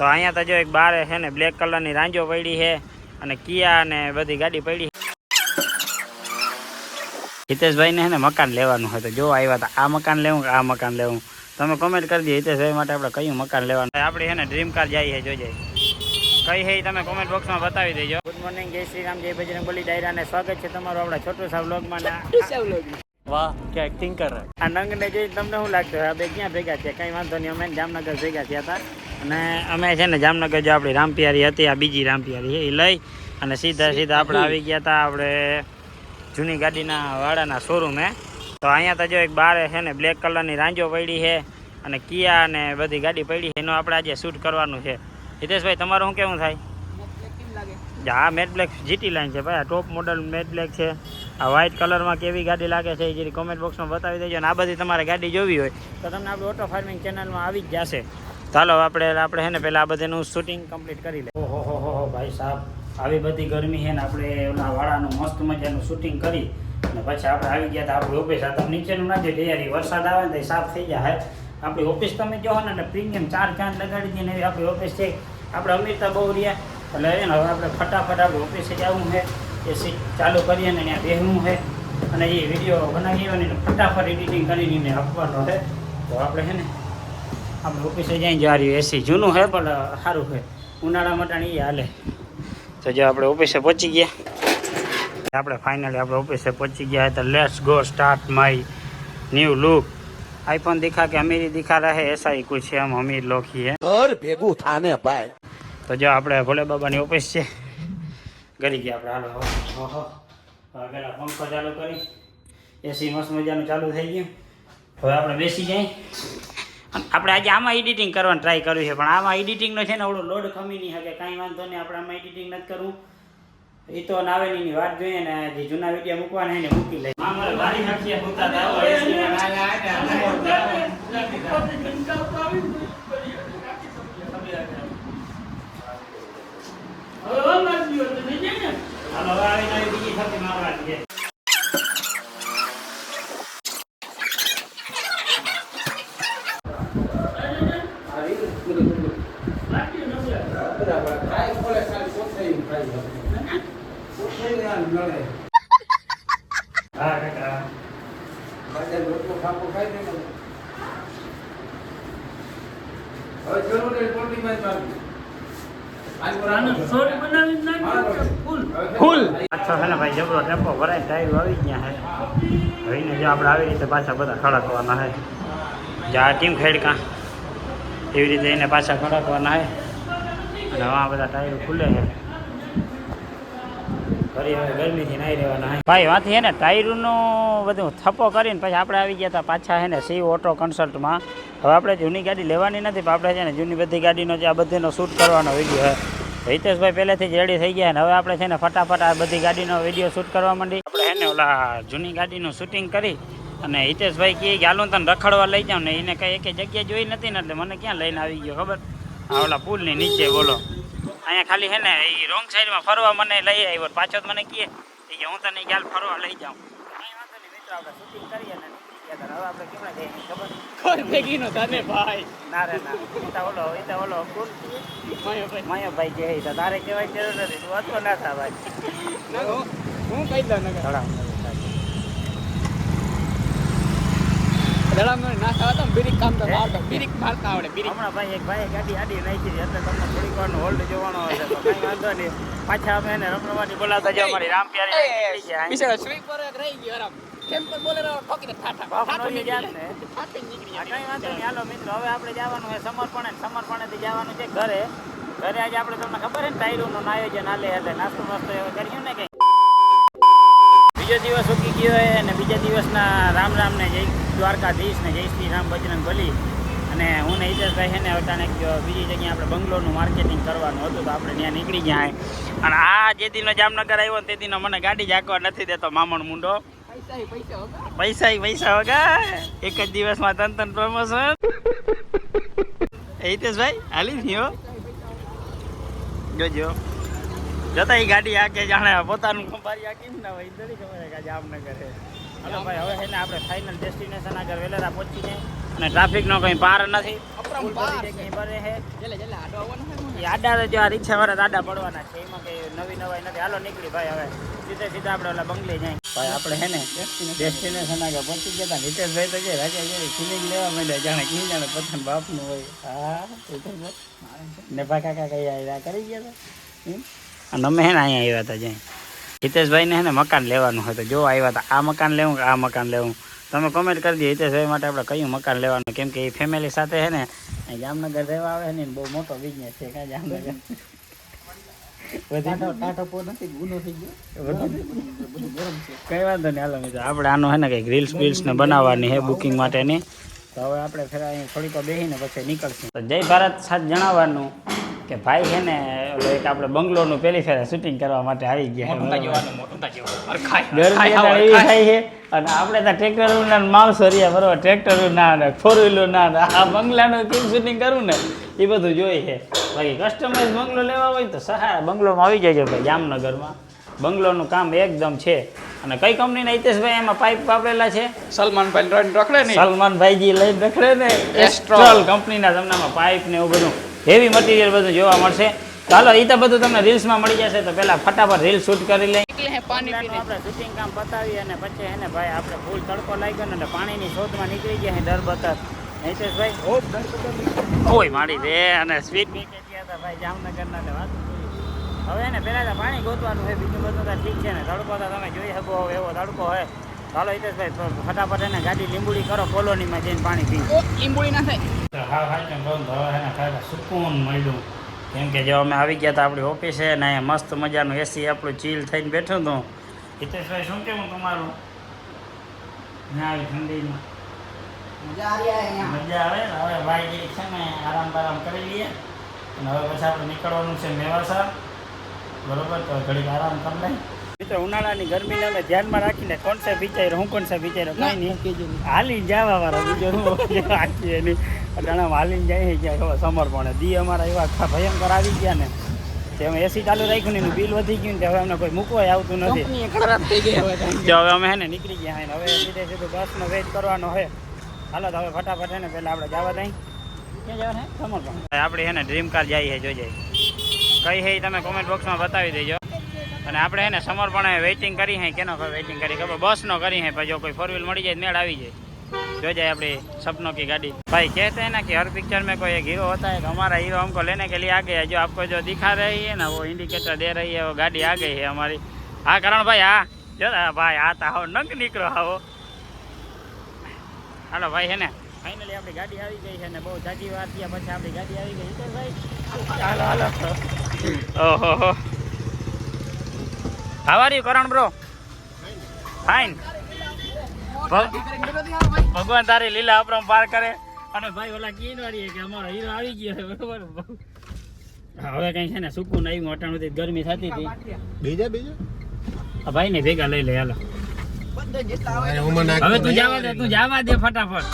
તો અહીંયા તો જો એક બાર છે ને બ્લેક કલરની રાંજો પડી છે અને કિયા ને બધી ગાડી પડી હિતેશભાઈ ને મકાન લેવાનું હોય તો જો આવ્યા હતા. આ મકાન લેવું આ મકાન લેવું? તમે કોમેન્ટ કરી દો હિતેશભાઈ માટે આપણે કયું મકાન લેવાનું. આપણે છે ને ડ્રીમ કાર જઈએ જોજે. કઈ હે તમે કોમેન્ટ બોક્સમાં બતાવી દેજો. ગુડ મોર્નિંગ જય શ્રી રામ જય બજરંગ બલી ડાયરાને સ્વાગત છે તમારું આપણા છોટું સાહેબ બ્લોગમાં વાહ કે એક્ટિંગ કર? આ નંગને જોઈ તમને શું લાગતું હવે ક્યાં ભેગા છે કઈ વાંધો નહીં અમે જામનગર ભેગા થયા હતા. અને અમે છે ને જામનગર જો આપણી રામપિયારી હતી આ બીજી રામપિયારી છે એ લઈ અને સીધા સીધા આપણે આવી ગયા હતા આપણે જૂની ગાડીના વાળાના શોરૂમે. તો અહીંયા તો જો એક બારે છે ને બ્લેક કલરની રાંજો પડી છે અને કિયા અને બધી ગાડી પડી છે એનો આપણે આજે શૂટ કરવાનું છે. હિતેશભાઈ તમારું શું કેવું થાય? હા મેટ બ્લેક જીટી લાઈન છે ભાઈ આ ટોપ મોડલ મેટ બ્લેક છે. આ વ્હાઇટ કલરમાં કેવી ગાડી લાગે છે એ જરી કોમેન્ટ બોક્સમાં બતાવી દેજો અને આ બધી તમારે ગાડી જોવી હોય તો તમને આપણે ઓટો ફાર્મિંગ ચેનલમાં આવી જ જશે. ચાલો આપણે આપણે હે ને પહેલાં આ બધાનું શૂટિંગ કમ્પ્લીટ કરી લે ઓહો, હો હો ભાઈ સાહેબ, આવી બધી ગરમી છે ને આપણે ઓલા વાળાનું મસ્ત મજાનું શૂટિંગ કરી અને પછી આપણે આવી ગયા હતા આપણી ઓફિસ આ તમે નીચેનું ના જે તૈયારી, વરસાદ આવે ને તો સાફ થઈ જાય. આપણી ઓફિસ તમે જો ને, એટલે પ્રીમિયમ ચાર ચાંદ લગાડી દઈએ એવી આપણી ઓફિસ છે. આપણે અમીરતા બહુ રહ્યા, એટલે એને હવે આપણે ફટાફટ આપણે ઓફિસે જવું છે. એ સીટ ચાલુ કરીએ ને ત્યાં બેહવું છે. અને એ વીડિયો બનાવીએ અને ફટાફટ એડિટિંગ કરીને આપવાનો છે. તો આપણે છે ને આપણે ઓફિસે જઈને જવા રહ્યું એસી જૂનું છે પણ સારું છે. ઉનાળા મટાણ એ હાલે. તો જો આપણે ઓફિસે પહોંચી ગયા. આપણે ફાઇનલી આપણે ઓફિસે પહોંચી ગયા તો let's go start my new look iPhone દેખા કે અમીરી દિખા રહે એસા એ કુછ એમ અમીર લોગ ही है ભેગું થાને ભાઈ. તો જો આપણે ભોલે બાબાની ઓફિસ છે. ગરી ગયા આપણે. હાલો ઓહો. પહેલાં પંખો ચાલુ કરી. એસી મસ્ત મજાનું ચાલુ થઈ ગયું. હવે આપણે બેસી જાય. આપણે આજે આમાં એડિટિંગ કરવાનું ટ્રાય કર્યું છે પણ આમાં એડિટિંગનો છે ને આવડો લોડ ખમી નહીં શકે કાંઈ વાંધો નહીં આપણે આમાં એડિટિંગ નથી કરવું. એ તો નાવેલીની વાત જોઈએ ને જે જૂના વીડિયો મૂકવાના એને મૂકી લઈ ભારી હોતા હવે આવી બીજી હા કાકા ફૂલ પાછો છે ને ભાઈ જબરો ટેમ્પો ભરાય ટાયર આવી ગયા છે ભાઈને જો આપણે આવી રીતે પાછા બધા ખડકવાના છે જે આ ટીમ ખેડકા? એવી રીતે એને પાછા ખડકવાના હે. અને આ બધા ટાયર ખુલે છે ભાઈ વાત છે ને, ટાયરનું બધું થપ્પો કરીને પછી આપણે આવી ગયા હતા પાછા છે ને સી ઓટો કન્સલ્ટમાં હવે આપણે જૂની ગાડી લેવાની નથી, પણ આપણે છે ને, જૂની બધી ગાડીનો જે આ બધીનો શૂટ કરવાનો વીડિયો છે હિતેશભાઈ પહેલેથી જ રેડી થઈ ગયા ને, હવે આપણે છે ને, ફટાફટ આ બધી ગાડીનો વીડિયો શૂટ કરવા માંડી. આપણે એને ઓલા જૂની ગાડીનું શૂટિંગ કરી અને હિતેશભાઈ કહે કે, હાલો તને રખડવા લઈ જાઉં. ને એને કઈ એક જગ્યા જોઈ નથી ને, એટલે મને ક્યાં લઈને આવી ગયો ખબર? આ ઓલા પુલની નીચે બોલો. અહીંયા ખાલી હે ને એ રોંગ સાઈડમાં ફરવા મને લઈ આવ્યો પાછો જ મને કહે કે હું તને ખ્યાલ ફરવા લઈ જાઉં. કાંઈ વાંધો નહીં મિત્રો આપણે શૂટિંગ કરીએ ને. હવે આપણે કેમણા જઈએ ખબર ઘર ભેગી નો થાને ભાઈ. ના રે ના. એ તો ઓલો એ તો ઓલો કુલ માયાભાઈ કહે તો તારે કહેવાય જરૂર નથી. તું હતો ના થા ભાઈ હું કહી દઉં ધડામ ના ખાવા તો બીરીક કામ તો મારતો બીરીક મારતા આવડે બીરીક. હમણાં ભાઈ એક ભાઈ ગાડી આડી નાખી હતી એટલે તમને થોડીક વારનો હોલ્ડ જોવાનો હશે તો કાંઈ વાંધો નહીં. પાછા અમે એને રમણવાની બોલાવતા જો અમારી રામ પ્યારી નીકળી ગયા બિચારો સ્લીપર એક રહી ગયો આરામ. કેમ બોલે રહ્યો ઠોકીને ઠાઠા બાપ નીકળી જાય. કાંઈ વાંધો નહીં. હાલો મિત્રો હવે આપણે જવાનું છે સમર્પણે સમર્પણેથી જવાનું છે ઘરે. ઘરે આજે આપણે તમને ખબર છે ને ટાયરોનું આયોજન હાલે એટલે નાસ્તો નાસ્તો એવું કર્યું ને કંઈ બીજો દિવસ ઉગી ગયો છે અને બીજા દિવસના રામ રામ ને જય દ્વારકાધીશ ને જય શ્રી રામ બજરંગ બલી. અને હું ને હિતેશભાઈ છે ને અચાનક બીજી જગ્યાએ આપણે બંગલોનું માર્કેટિંગ કરવાનું હતું તો આપણે ત્યાં નીકળી જાય. અને આ જે દિનો જામનગર આવ્યો ને તે દિનો મને ગાડી જાકવા નથી દેતો મામણ મુંડો. પૈસા પૈસા હોગા. એક જ દિવસમાં તન તન પ્રમોશન હિતેશભાઈ હાલી હો. જોજો. જતા એ ગાડી આકે જાણે પોતાનું કંપારી આ કેમ ના હોય? નથી ખબર કે જામનગર હે હાલો ભાઈ હવે છે ને આપણે ફાઇનલ ડેસ્ટિનેશન આગળ વેલેરા પહોંચી જાય અને ટ્રાફિકનો કંઈ પાર નથી. આડો જો આ રિક્ષા વાળા આડા પડવાના છે. એમાં કઈ નવી નવાઈ નથી. હાલો નીકળી ભાઈ હવે. સીધે સીધા આપણે ઓલા બંગલે જાય. ભાઈ આપણે હે ને ડેસ્ટિનેશન આગળ પહોંચી ગયા હતા હિતેશભાઈ તો કે રાજા જે ફિલિંગ લેવા માંડ્યા. જાણે કી જાણે પોતાના બાપનું હોય. હા ને ભાઈ કાકા કઈ કરી ગયા હતા? અને અમે હે ને અહીંયા આવ્યા હતા જઈ હિતેશભાઈને હે ને મકાન લેવાનું હોય તો જો આવ્યા હતા. આ મકાન લેવું કે આ મકાન લેવું? તમે કોમેન્ટ કરી દે હિતેશભાઈ માટે આપણે કયું મકાન લેવાનું? કેમ કે એ ફેમિલી સાથે હે ને જામનગર રહેવા આવે ને બહુ મોટો બિઝનેસ છે કાં જામનગર? કઈ વાંધો નહીં હાલો મિત્રો. આપણે આનો હે ને કંઈક રીલ્સ બીલ્સ ને બનાવવાની છે બુકિંગ માટેની. તો હવે આપણે ફેર અહીં થોડીક બેસીને પછી નીકળશું. જય ભારત સાથ જણાવવાનું કે ભાઈ છે ને ઓલો એક આપણે બંગલોનું પેલી ફેરે શૂટિંગ કરવા માટે આવી ગયા છે. ગરમી એવી થાય છે. અને આપણે ત્યાં ટ્રેક્ટર ના માણસો રહ્યા બરોબર ટ્રેક્ટર ના ને ફોર વ્હીલર ના ને આ બંગલાનું કેમ શૂટિંગ કરવું ને? એ બધું જોઈએ છે. બાકી કસ્ટમાઇઝ બંગલો લેવા હોય તો સહાય. બંગલોમાં આવી જાય ભાઈ જામનગરમાં. બંગલોનું કામ એકદમ છે. અને કઈ કંપનીના હિતેશભાઈ એમાં પાઇપ વાપરેલા છે? સલમાન ભાઈ રોડ રખડે સલમાન સલમાનભાઈજી લઈને રખડે ને? એસ્ટ્રોલ કંપનીના તમને પાઇપ ને એવું બધું હેવી મટીરિયલ બધું જોવા મળશે. ચાલો એ તો બધું તમને રીલ્સમાં મળી જશે તો પહેલાં ફટાફટ રીલ શૂટ કરી લઈએ પાણી પીને. આપણે શૂટિંગ કામ પતાવી અને પછી એને ભાઈ આપણે ફૂલ તડકો લાગ્યો ને એટલે પાણીની શોધમાં નીકળી ગયા દર બતર હિતેશભાઈ? ઓય મારી બે અને સ્વીટ. ગયા હતા ભાઈ જામનગરના એટલે વાત. હવે એને પહેલાં તો પાણી ગોતવાનું બીજું બધું તો ઠીક છે ને. તડકો તો તમે જોઈ શકો હવે એવો તડકો હોય ચાલો હિતેશભાઈ ફટાફટ એને ગાડી લીંબુડી કરો કોલોનીમાં જઈને પાણી પી લીંબુડી ના થાય. હા હા કેમ હવે એને ખરેખર સુકૂન મળ્યું. કેમ કે જો અમે આવી ગયા હતા આપણી ઓફિસે ને અહીંયા મસ્ત મજાનું એસી આપણું ચીલ થઈને બેઠો હતો. હિતેશભાઈ શું કેવું તમારું? ના આવી ઠંડીમાં? મજા આવી હવે ભાઈ જે છે ને આરામ બારામ કરી લઈએ. અને હવે પછી આપણે નીકળવાનું છે મેવાસા બરોબર? તો ઘડીક આરામ કરી લઈએ. મિત્રો ઉનાળાની ગરમીને અમે ધ્યાનમાં રાખીને કોણ સે વિચાર્યો હું સે વિચાર્યો? કઈ નહીં. હાલી જવા વાળા બીજો રાખીએ એની અટાણામાં હાલીને જાય ગયા સમર્પણે. દી અમારા એવા ભયંકર આવી ગયા ને તે અમે એસી ચાલુ રાખ્યું ને એનું બિલ વધી ગયું ને હવે અમને કોઈ મૂકવાય આવતું નથી. ખરાબ થઈ ગઈ હવે હવે અમે હે ને નીકળી ગયા હે હવે સીધે સીધું બસનો વેઇટ કરવાનો છે હાલો તો હવે ફટાફટ હે ને પહેલાં આપણે જવા દઈ. ક્યાં જવાનું છે સમર્પણ. આપણે હે ને ડ્રીમ કાર જઈ છે જોજે કઈ હે તમે કોમેન્ટ બોક્સમાં બતાવી દેજો. અને આપણે હે ને સમર્પણે વેઇટિંગ કરી હે કેનો વેઇટિંગ કરી ખબર? બસનો કરી હે પછી જો કોઈ ફોર વ્હીલ મળી જાય મેળ આવી જાય. जो जाए अपनी सपनों की गाड़ी भाई कहते हैं ना कि हर पिक्चर में कोई एक हीरो होता है तो हमारा हीरो हमको लेने के लिए आ गया है जो आपको जो दिखा रही है ना वो इंडिकेटर दे रही है वो गाड़ी आ गई है हमारी हाँ करण भाई हाँ જો આ ભાઈ આ તો હાવ નંગ નીકળો આવો હાલો ભાઈ હે ને ફાઇનલી આપણી ગાડી આવી ગઈ છે ને બહુ જાજી વાર થયા પછી આપણી ગાડી આવી ગઈ તો ભાઈ હાલો હાલો ઓહો હો how are you Karan bro fine ભગવાન તારી લીલા અપરમ પાર કરે. અને ભાઈ ઓલા કીન વાળી કે અમારો હીરો આવી ગયો છે બરોબર? હવે કઈ છે ને સુકૂન આવ્યું અટાણું થી ગરમી થતી હતી. બીજા બીજા? ભાઈ ને ભેગા લઈ લે હાલો. હવે તું જવા દે તું જવા દે ફટાફટ.